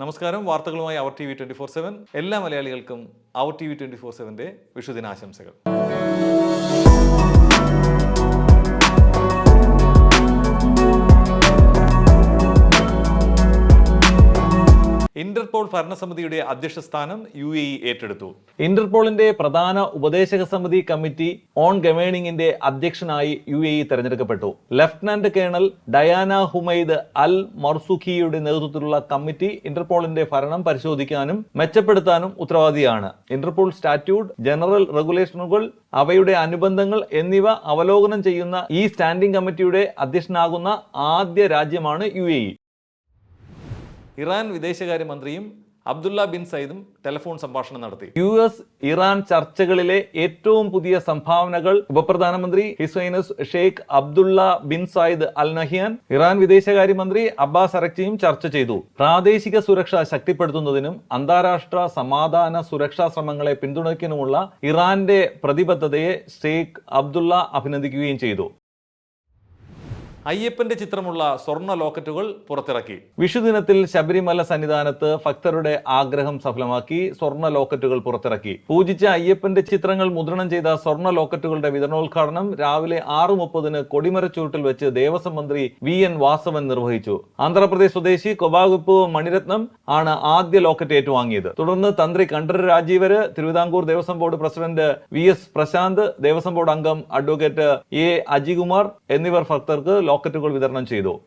നമസ്കാരം. വാർത്തകളുമായി our T V twenty four seven എല്ലാ മലയാളികൾക്കും our T V twenty four സെവന്റെ വിഷുദിനാശംസകൾ. ഭരണസമിതിയുടെ അധ്യക്ഷ സ്ഥാനം യു എ ഏറ്റെടുത്തു. ഇന്റർപോളിന്റെ പ്രധാന ഉപദേശക സമിതി കമ്മിറ്റി ഓൺ ഗവേണിംഗിന്റെ അധ്യക്ഷനായി യു എ തെരഞ്ഞെടുക്കപ്പെട്ടു. Lieutenant colonel Diana Humaid Al മർസുഖിയുടെ നേതൃത്വത്തിലുള്ള കമ്മിറ്റി ഇന്റർപോളിന്റെ ഭരണം പരിശോധിക്കാനും മെച്ചപ്പെടുത്താനും ഉത്തരവാദിയാണ്. ഇന്റർപോൾ സ്റ്റാറ്റ്യൂട്ട് ജനറൽ റെഗുലേഷനുകൾ അവയുടെ അനുബന്ധങ്ങൾ എന്നിവ അവലോകനം ചെയ്യുന്ന ഈ സ്റ്റാൻഡിംഗ് കമ്മിറ്റിയുടെ അധ്യക്ഷനാകുന്ന ആദ്യ രാജ്യമാണ് യു ഇറാൻ വിദേശകാര്യമന്ത്രിയും അബ്ദുള്ള ബിൻ സയ്യിദും ടെലിഫോൺ സംഭാഷണം നടത്തി. യു എസ് ഇറാൻ ചർച്ചകളിലെ ഏറ്റവും പുതിയ സംഭാവനകൾ ഉപപ്രധാനമന്ത്രി his highness Sheikh Abdullah bin Sayyid Al Nahyan Iran വിദേശകാര്യമന്ത്രി അബ്ബാസ് അറക്ചിയും ചർച്ച ചെയ്തു. പ്രാദേശിക സുരക്ഷ ശക്തിപ്പെടുത്തുന്നതിനും അന്താരാഷ്ട്ര സമാധാന സുരക്ഷാ ശ്രമങ്ങളെ പിന്തുണയ്ക്കുന്നതിനുമുള്ള ഇറാന്റെ പ്രതിബദ്ധതയെ ഷെയ്ഖ് അബ്ദുള്ള അഭിനന്ദിക്കുകയും ചെയ്തു. അയ്യപ്പന്റെ ചിത്രമുള്ള സ്വർണ ലോക്കറ്റുകൾ പുറത്തിറക്കി. വിഷുദിനത്തിൽ ശബരിമല സന്നിധാനത്ത് ഭക്തരുടെ ആഗ്രഹം സഫലമാക്കി സ്വർണ ലോക്കറ്റുകൾ പുറത്തിറക്കി. പൂജിച്ച അയ്യപ്പന്റെ ചിത്രങ്ങൾ മുദ്രണം ചെയ്ത സ്വർണ ലോക്കറ്റുകളുടെ വിതരണോദ്ഘാടനം രാവിലെ ആറ് മുപ്പതിന് കൊടിമരച്ചൂട്ടിൽ വെച്ച് ദേവസ്വം മന്ത്രി വി എൻ വാസവൻ നിർവഹിച്ചു. ആന്ധ്രാപ്രദേശ് സ്വദേശി കൊബാഗുപ്പ് മണിരത്നം ആണ് ആദ്യ ലോക്കറ്റ് ഏറ്റുവാങ്ങിയത്. തുടർന്ന് തന്ത്രി Kantara Rajeevaru Thiruvithamkoor Devaswom board president V S Prashanth Devaswom board അംഗം അഡ്വക്കേറ്റ് എ അജികുമാർ എന്നിവർ ഭക്തർക്ക് ലോക്കറ്റുകൾ വിതരണം ചെയ്തു.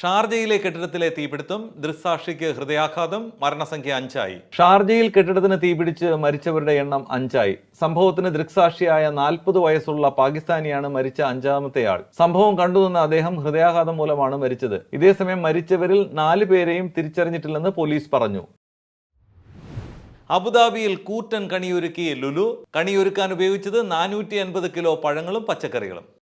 ഷാർജയിലെ കെട്ടിടത്തിലെ തീപിടുത്തം ദൃസാക്ഷിക്ക് ഹൃദയാഘാതം മരണസംഖ്യ അഞ്ചായി. ഷാർജയിൽ കെട്ടിടത്തിന് തീപിടിച്ച് മരിച്ചവരുടെ എണ്ണം അഞ്ചായി. സംഭവത്തിന് ദൃക്സാക്ഷിയായ നാൽപ്പത് വയസ്സുള്ള പാകിസ്ഥാനിയാണ് മരിച്ച അഞ്ചാമത്തെയാൾ സംഭവം കണ്ടുനിന്ന അദ്ദേഹം ഹൃദയാഘാതം മൂലമാണ് മരിച്ചത്. ഇതേസമയം മരിച്ചവരിൽ നാല് പേരെയും തിരിച്ചറിഞ്ഞിട്ടില്ലെന്ന് പോലീസ് പറഞ്ഞു. അബുദാബിയിൽ കൂറ്റൻ കണിയൊരുക്കി ലുലു. കണിയൊരുക്കാൻ ഉപയോഗിച്ചത് നാനൂറ്റി അൻപത് കിലോ പഴങ്ങളും പച്ചക്കറികളും.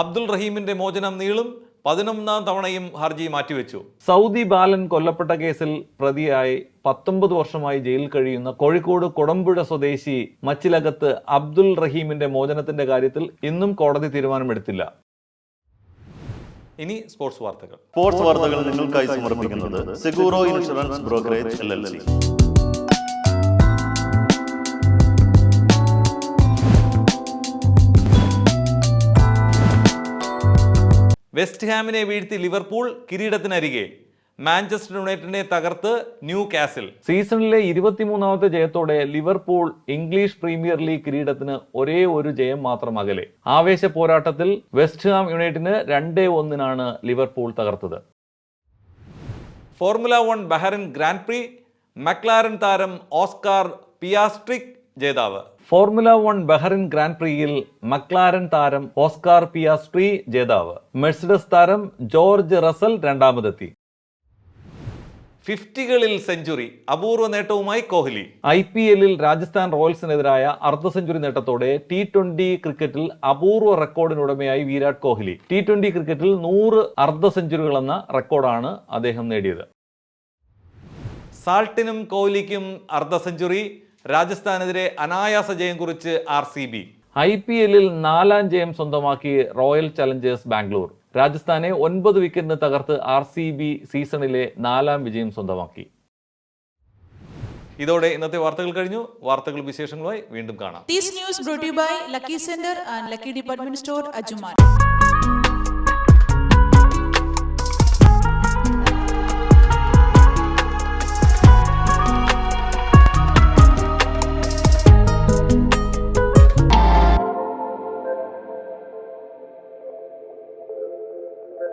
അബ്ദുൾ റഹീമിന്റെ മോചനം നീളും പതിനൊന്നാം തവണയും ഹർജി മാറ്റിവെച്ചു. സൗദി ബാലൻ കൊല്ലപ്പെട്ട കേസിൽ പ്രതിയായി പത്തൊമ്പത് വർഷമായി ജയിലിൽ കഴിയുന്ന കോഴിക്കോട് കൊടമ്പുഴ സ്വദേശി മച്ചിലകത്ത് അബ്ദുൾ റഹീമിന്റെ മോചനത്തിന്റെ കാര്യത്തിൽ ഇന്നും കോടതി തീരുമാനമെടുത്തില്ല. ഇനി സ്പോർട്സ് വാർത്തകൾ. സ്പോർട്സ് വാർത്തകൾ നിങ്ങൾക്കായി സമർപ്പിക്കുന്നത് Seguro insurance brokerage L West ഹാമിനെ വീഴ്ത്തി ലിവർപൂൾ കിരീടത്തിനരികെ. മാഞ്ചസ്റ്റർ യുണൈറ്റഡിനെ തകർത്ത് ന്യൂ കാസിൽ സീസണിലെ ഇരുപത്തിമൂന്നാമത്തെ ജയത്തോടെ ലിവർപൂൾ ഇംഗ്ലീഷ് പ്രീമിയർ ലീഗ് കിരീടത്തിന് ഒരേ ഒരു ജയം മാത്രം അകലെ. ആവേശ പോരാട്ടത്തിൽ വെസ്റ്റ് ഹാം യുണൈറ്റഡിന് രണ്ടേ ഒന്നിനാണ് ലിവർപൂൾ തകർത്തത്. Formula one Bahrain grand prix McLaren താരം ഓസ്കാർ പിയാസ്ട്രിക് ജേതാവ്. ഫോർമുല വൺ ബഹറിൻ ഗ്രാൻഡ് പ്രിയിൽ മക്ലാരൻ താരം ഓസ്കാർ പിയാസ്ട്രി ജേതാവ്. മെഴ്സിഡസ് താരം ജോർജ് റസൽ രണ്ടാമതെത്തി. ഫിഫ്റ്റികളിൽ സെഞ്ചുറി അപൂർവ നേട്ടവുമായി കോഹ്ലി. ഐ പി എല്ലിൽ രാജസ്ഥാൻ റോയൽസിനെതിരായ അർദ്ധ സെഞ്ചുറി നേട്ടത്തോടെ ടി ട്വന്റി ക്രിക്കറ്റിൽ അപൂർവ റെക്കോർഡിനുടമയായി വിരാട് കോഹ്ലി. ടി ട്വന്റി ക്രിക്കറ്റിൽ നൂറ് അർദ്ധ സെഞ്ചുറികൾ എന്ന റെക്കോർഡാണ് അദ്ദേഹം നേടിയത്. സാൾട്ടിനും കോഹ്ലിക്കും അർദ്ധ സെഞ്ചുറി രാജസ്ഥാനെതിരെ അനായാസ ജയം കുറിച്ച് R C B I P എല്ലിൽ നാലാം ജയം സ്വന്തമാക്കി റോയൽ ചലഞ്ചേഴ്സ് ബാംഗ്ലൂർ. രാജസ്ഥാനെ ഒൻപത് വിക്കറ്റിന് തകർത്ത് ആർ സി ബി സീസണിലെ നാലാം വിജയം സ്വന്തമാക്കി. ഇതോടെ ഇന്നത്തെ വാർത്തകൾ കഴിഞ്ഞു. വാർത്തകൾ വിശേഷങ്ങളുമായി വീണ്ടും കാണാം. This news brought to you by Lucky Sender and Lucky Department Store, Ajuman.